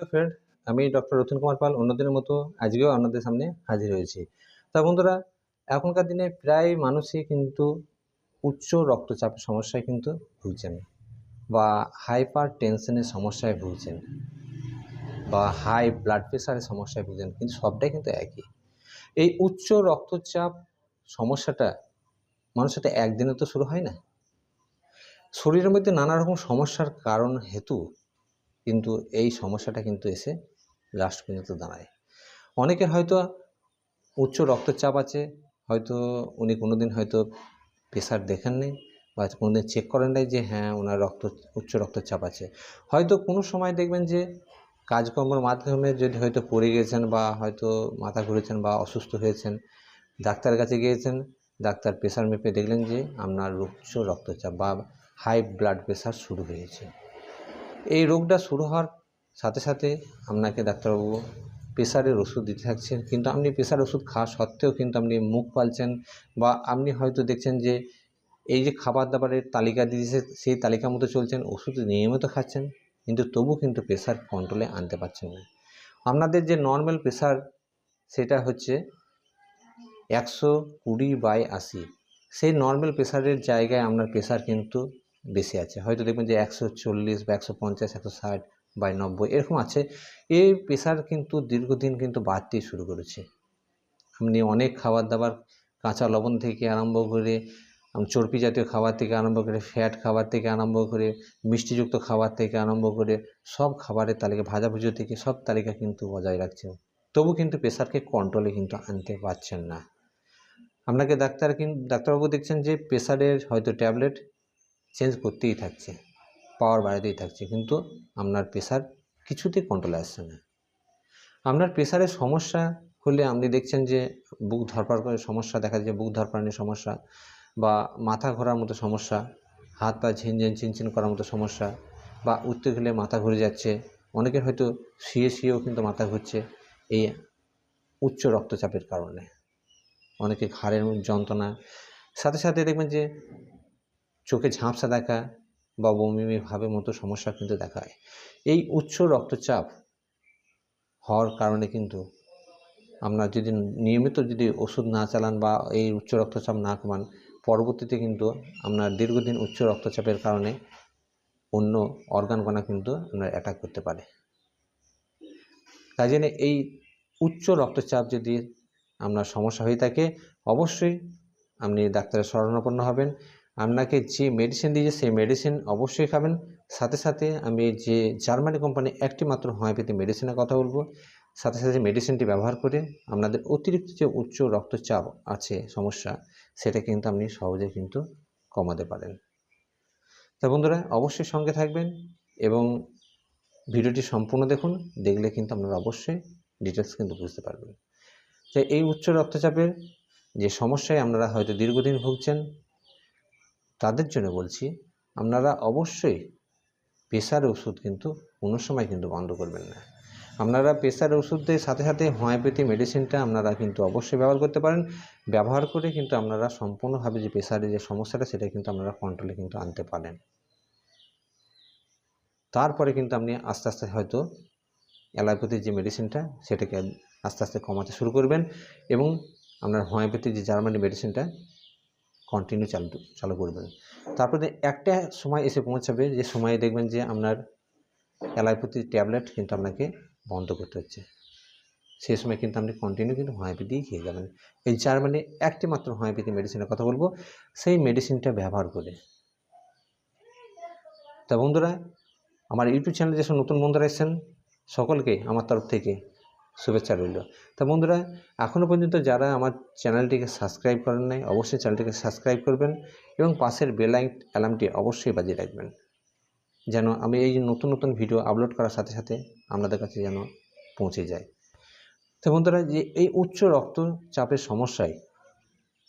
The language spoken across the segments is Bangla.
ফ্রেন্ড আমি ডক্টর রতন কুমার পাল, অন্যদিনের মতো আজকেও আপনাদের সামনে হাজির হয়েছি। তা বন্ধুরা, এখনকার দিনে প্রায় মানুষই কিন্তু উচ্চ রক্তচাপের সমস্যায় কিন্তু ভুগছেন বা হাইপার টেনশনের সমস্যায় ভুগছেন বা হাই ব্লাড প্রেশারের সমস্যায় ভুগছেন, কিন্তু সবটাই কিন্তু একই। এই উচ্চ রক্তচাপ সমস্যাটা মানুষের একদিনে তো শুরু হয় না। শরীরের মধ্যে নানা রকম সমস্যার কারণ, হেতু কিন্তু এই সমস্যাটা কিন্তু এসে লাস্ট পর্যন্ত দাঁড়ায়। অনেকের হয়তো উচ্চ রক্তচাপ আছে, হয়তো উনি কোনোদিন হয়তো প্রেশার দেখেন দেখেননি বা কোনোদিন চেক করেন নাই যে হ্যাঁ ওনার রক্ত, উচ্চ রক্তচাপ আছে। হয়তো কোনো সময় দেখবেন যে কাজকর্মের মাধ্যমে যদি হয়তো পড়ে গেছেন বা হয়তো মাথা ঘুরেছেন বা অসুস্থ হয়েছেন ডাক্তারের কাছে গিয়েছেন, ডাক্তার প্রেশার মেপে দেখলেন যে আপনার উচ্চ রক্তচাপ বা হাই ব্লাড প্রেশার শুরু হয়েছে। এই রোগটা শুরু হওয়ার সাথে সাথে আপনাকে ডাক্তারবাবু প্রেশারের ওষুধ দিতে থাকছেন, কিন্তু আপনি প্রেশার ওষুধ খাওয়া সত্ত্বেও কিন্তু আপনি মুখ পালছেন বা আপনি হয়তো দেখছেন যে এই যে খাবার দাবারের তালিকা দিয়েছে, সেই তালিকা মতো চলছেন, ওষুধ নিয়মিত খাচ্ছেন, কিন্তু তবু কিন্তু প্রেশার কন্ট্রোলে আনতে পারছেন না। আপনাদের যে নর্মাল প্রেশার সেটা হচ্ছে একশো কুড়ি বাই আশি। সেই নর্মাল প্রেশারের জায়গায় আপনার প্রেশার কিন্তু বেশি আছে। হয়তো দেখবেন যে একশো চল্লিশ বা একশো পঞ্চাশ, একশো ষাট বাই নব্বই এরকম আছে। এই প্রেশার কিন্তু দীর্ঘদিন কিন্তু বাড়তেই শুরু করেছে। আপনি অনেক খাবার দাবার কাঁচা লবণ থেকে আরম্ভ করে চর্বি জাতীয় খাবার থেকে আরম্ভ করে, ফ্যাট খাবার থেকে আরম্ভ করে, মিষ্টিযুক্ত খাবার থেকে আরম্ভ করে, সব খাবারের তালিকা ভাজাভুজি থেকে সব তালিকা কিন্তু বজায় রাখছে। তবু কিন্তু প্রেশারকে কন্ট্রোলে কিন্তু আনতে পারছেন না। আপনাকে ডাক্তার কিন্তু ডাক্তারবাবু দেখছেন যে প্রেশারের হয়তো ট্যাবলেট চেঞ্জ করতেই থাকছে পাওয়ার বাড়াতেই থাকছে, কিন্তু আপনার প্রেশার কিছুতেই কন্ট্রোলে আসছে না। আপনার প্রেশারের সমস্যা হলে আপনি দেখছেন যে বুক ধরপার করে সমস্যা, দেখা যাচ্ছে বুক ধরপাড়ানির সমস্যা বা মাথা ঘোরার মতো সমস্যা, হাত পা ঝিনঝিন চিনচিন করার মতো সমস্যা বা উঠতে গেলে মাথা ঘুরে যাচ্ছে, অনেকের হয়তো শুয়ে শুয়েও কিন্তু মাথা ঘুরছে এই উচ্চ রক্তচাপের কারণে। অনেকে ঘাড়ের যন্ত্রণা, সাথে সাথে দেখবেন যে চোখে ঝাঁপসা দেখা বা বমি বমি ভাবের মতো সমস্যা কিন্তু দেখায় এই উচ্চ রক্তচাপ হওয়ার কারণে কিন্তু আপনার যদি নিয়মিত যদি ওষুধ না চালান বা এই উচ্চ রক্তচাপ না কমান, পরবর্তীতে কিন্তু আপনার দীর্ঘদিন উচ্চ রক্তচাপের কারণে অন্য অর্গানকণা কিন্তু আপনার অ্যাটাক করতে পারে। তাই জন্য এই উচ্চ রক্তচাপ যদি আপনার সমস্যা হয়ে থাকে, অবশ্যই আপনি ডাক্তারের শরণাপন্ন হবেন। আপনাকে যে মেডিসিন দিয়েছে, সেই মেডিসিন অবশ্যই খাবেন। সাথে সাথে আমি যে জার্মানি কোম্পানি একটি মাত্র হোমিওপ্যাথি মেডিসিনের কথা বলব। সাথে সাথে মেডিসিনটি ব্যবহার করে আপনাদের অতিরিক্ত যে উচ্চ রক্তচাপ আছে, সমস্যা, সেটা কিন্তু আপনি সহজে কিন্তু কমাতে পারেন। তা বন্ধুরা, অবশ্যই সঙ্গে থাকবেন এবং ভিডিওটি সম্পূর্ণ দেখুন, দেখলে কিন্তু আপনারা অবশ্যই ডিটেলস কিন্তু বুঝতে পারবেন। যে এই উচ্চ রক্তচাপের যে সমস্যায় আপনারা হয়তো দীর্ঘদিন ভুগছেন তাদের জন্য বলছি, আপনারা অবশ্যই প্রেশার ওষুধ কিন্তু কোনো সময় কিন্তু বন্ধ করবেন না। আপনারা প্রেশার ওষুধের সাথে সাথে হোমিওপ্যাথি মেডিসিনটা আপনারা কিন্তু অবশ্যই ব্যবহার করতে পারেন। ব্যবহার করে কিন্তু আপনারা সম্পূর্ণভাবে যে প্রেশারের যে সমস্যাটা, সেটা কিন্তু আপনারা কন্ট্রোলে কিন্তু আনতে পারেন। তারপরে কিন্তু আপনি আস্তে আস্তে হয়তো অ্যালোপ্যাথির যে মেডিসিনটা, সেটাকে আস্তে আস্তে কমাতে শুরু করবেন এবং আপনার হোমিওপ্যাথির যে জার্মানি মেডিসিনটা কন্টিনিউ চালু চালু করবেন তারপরে একটা সময় এসে পৌঁছাবে, যে সময়ে দেখবেন যে আপনার অ্যালোপ্যাথির ট্যাবলেট কিন্তু আপনাকে বন্ধ করতে হচ্ছে। সেই সময় কিন্তু আপনি কন্টিনিউ কিন্তু হোমিওপ্যাথিই খেয়ে যাবেন। এই জার্মানি একটি মাত্র হোমিওপ্যাথি মেডিসিনের কথা বলব, সেই মেডিসিনটা ব্যবহার করে। তা বন্ধুরা, আমার ইউটিউব চ্যানেলে যেসব নতুন বন্ধুরা এসেছেন, সকলকে আমার তরফ থেকে শুভেচ্ছা রইল। তা বন্ধুরা এখনও পর্যন্ত যারা আমার চ্যানেলটিকে সাবস্ক্রাইব করেন নাই, অবশ্যই চ্যানেলটিকে সাবস্ক্রাইব করবেন এবং পাশের বেল অ্যালার্মটি অবশ্যই বাজিয়ে রাখবেন। যেন আমি এই নতুন নতুন ভিডিও আপলোড করার সাথে সাথে আপনাদের কাছে যেন পৌঁছে যায়। তো বন্ধুরা, যে এই উচ্চ রক্তচাপের সমস্যায়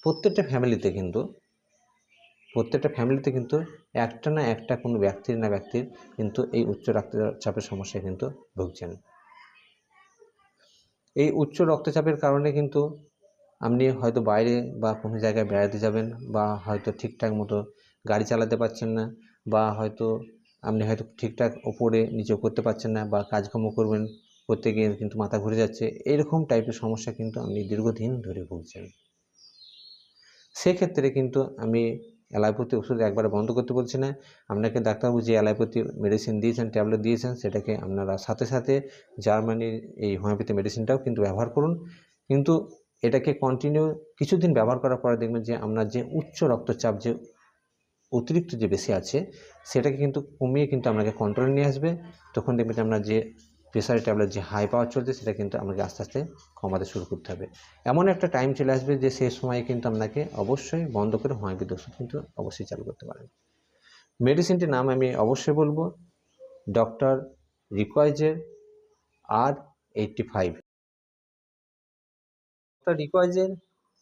প্রত্যেকটা ফ্যামিলিতে কিন্তু, প্রত্যেকটা ফ্যামিলিতে কিন্তু একটা না একটা কোনো ব্যক্তির না ব্যক্তির কিন্তু এই উচ্চ রক্তচাপের সমস্যায় কিন্তু ভুগছেন। এই উচ্চ রক্তচাপের কারণে কিন্তু আপনি হয়তো বাইরে বা কোনো জায়গায় বেড়াতে যাবেন বা হয়তো ঠিকঠাক মতো গাড়ি চালাতে পারছেন না বা হয়তো আপনি হয়তো ঠিকঠাক ওপরে নিচে করতে পারছেন না বা কাজকর্ম করবেন করতে গিয়ে কিন্তু মাথা ঘুরে যাচ্ছে, এরকম টাইপের সমস্যা কিন্তু আপনি দীর্ঘদিন ধরে ভুগছেন। সেক্ষেত্রে কিন্তু আমি অ্যালোপ্যাথি ওষুধ একবারে বন্ধ করতে বলছি না। আপনাকে ডাক্তারবাবু যে অ্যালোপ্যাথি মেডিসিন দিয়েছেন ট্যাবলেট দিয়েছেন, সেটাকে আপনারা সাথে সাথে জার্মানির এই হোমিওপ্যাথি মেডিসিনটাও কিন্তু ব্যবহার করুন। কিন্তু এটাকে কন্টিনিউ কিছুদিন ব্যবহার করার পরে দেখবেন যে আপনার যে উচ্চ রক্তচাপ যে অতিরিক্ত যে বেশি আছে, সেটাকে কিন্তু কমিয়ে কিন্তু আপনাকে কন্ট্রোলে নিয়ে আসবে। তখন দেখবেন যে আপনার যে প্রেশারের ট্যাবলেট যে হাই পাওয়ার চলছে, সেটা কিন্তু আমাকে আস্তে আস্তে কমাতে শুরু করতে হবে। এমন একটা টাইম চলে আসবে যে সেই সময় কিন্তু আপনাকে অবশ্যই বন্ধ করে হোমিওপ্যাথি ওষুধ কিন্তু অবশ্যই চালু করতে পারেন। মেডিসিনটির নাম আমি অবশ্যই বলব ডক্টর রিকয়েজের আর এইটটি ফাইভ ডক্টর রিকয়েজের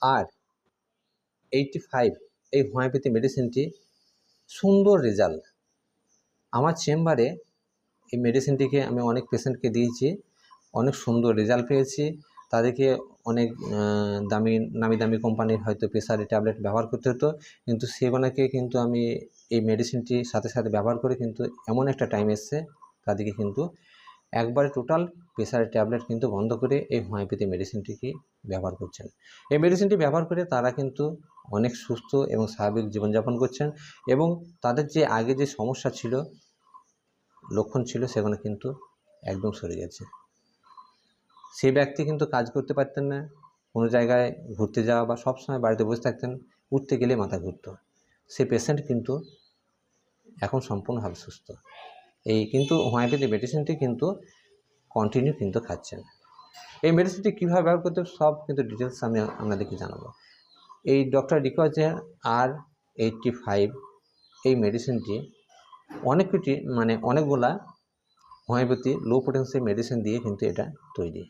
আর এইটটি ফাইভ এই হোমিওপ্যাথি মেডিসিনটি সুন্দর রেজাল্ট আমার চেম্বারে এই মেডিসিনটিকে আমি অনেক পেশেন্টকে দিয়েছি, অনেক সুন্দর রেজাল্ট পেয়েছি। তাদেরকে অনেক দামি, নামি দামি কোম্পানির হয়তো প্রেসারি ট্যাবলেট ব্যবহার করতে হতো। কিন্তু সেগুলোকে কিন্তু আমি এই মেডিসিনটি সাথে সাথে ব্যবহার করে কিন্তু এমন একটা টাইম এসছে, তাদেরকে কিন্তু একবারে টোটাল প্রেসারের ট্যাবলেট কিন্তু বন্ধ করে এই হোমিওপ্যাথি মেডিসিনটিকে ব্যবহার করছেন। এই মেডিসিনটি ব্যবহার করে তারা কিন্তু অনেক সুস্থ এবং স্বাভাবিক জীবনযাপন করছেন এবং তাদের যে আগে যে সমস্যা ছিল লক্ষণ ছিল সেগুলো কিন্তু একদম সরে গেছে। সেই ব্যক্তি কিন্তু কাজ করতে পারতেন না, কোনো জায়গায় ঘুরতে যাওয়া বা সবসময় বাড়িতে বসে থাকতেন, উঠতে গেলে মাথা ঘুরত। সে পেশেন্ট কিন্তু এখন সম্পূর্ণভাবে সুস্থ। এই কিন্তু হোমিওপ্যাথি মেডিসিনটি কিন্তু কন্টিনিউ কিন্তু খাচ্ছেন। এই মেডিসিনটি কীভাবে ব্যবহার করতে সব কিন্তু ডিটেলস আমি আপনাদেরকে জানাব। এই ডক্টর রিকোয়াজের আর এইটটি ফাইভ এই মেডিসিনটি অনেক কিছু মানে অনেকগুলা হোমিওপ্যাথি লো পোটেন্সি মেডিসিন দিয়ে কিন্তু এটা তৈরি।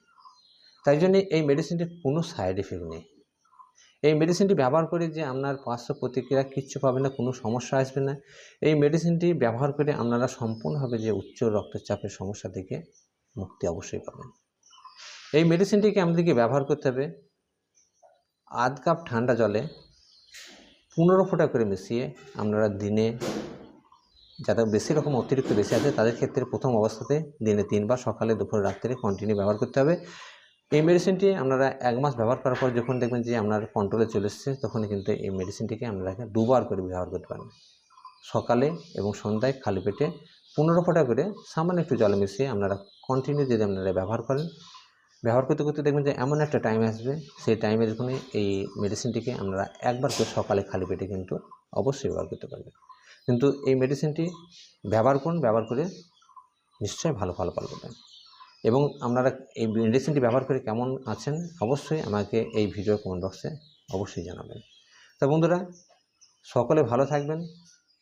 তাই জন্য এই মেডিসিনটির কোনো সাইড এফেক্ট নেই। এই মেডিসিনটি ব্যবহার করে যে আপনার পার্শ্ব প্রতিক্রিয়া কিচ্ছু পাবে না, কোনো সমস্যা আসবে না, এই মেডিসিনটি ব্যবহার করে আপনারা সম্পূর্ণভাবে যে উচ্চ রক্তচাপের সমস্যা থেকে মুক্তি অবশ্যই পাবেন। এই মেডিসিনটিকে আমাদেরকে ব্যবহার করতে হবে আধ কাপ ঠান্ডা জলে পনেরো ফোঁটা করে মিশিয়ে আপনারা দিনে যাদের বেশি রকম অতিরিক্ত বেশি আছে, তাদের ক্ষেত্রে প্রথম অবস্থাতে দিনে তিনবার সকালে, দুপুর, রাত্রে কন্টিনিউ ব্যবহার করতে হবে। এই মেডিসিনটি আপনারা এক মাস ব্যবহার করার পর যখন দেখবেন যে আপনার কন্ট্রোলে চলে এসছে, তখন কিন্তু এই মেডিসিনটিকে আপনারা দুবার করে ব্যবহার করতে পারেন সকালে এবং সন্ধ্যায় খালি পেটে পনেরো ফোঁটা করে সামান্য একটু জলে মিশিয়ে আপনারা কন্টিনিউ যদি আপনারা ব্যবহার করেন, ব্যবহার করতে করতে দেখবেন যে এমন একটা টাইম আসবে, সেই টাইমে যখন এই মেডিসিনটিকে আপনারা একবার করে সকালে খালি পেটে কিন্তু অবশ্যই ব্যবহার করতে পারবেন। কিন্তু এই মেডিসিনটি ব্যবহার করুন, ব্যবহার করে নিশ্চয়ই ভালো ফল পাবেন। এবং আপনারা এই মেডিসিনটি ব্যবহার করে কেমন আছেন, অবশ্যই আমাকে এই ভিডিও কমেন্ট বক্সে অবশ্যই জানাবেন। তা বন্ধুরা, সকলে ভালো থাকবেন,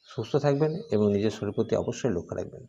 সুস্থ থাকবেন এবং নিজের শরীর প্রতি অবশ্যই লক্ষ্য রাখবেন।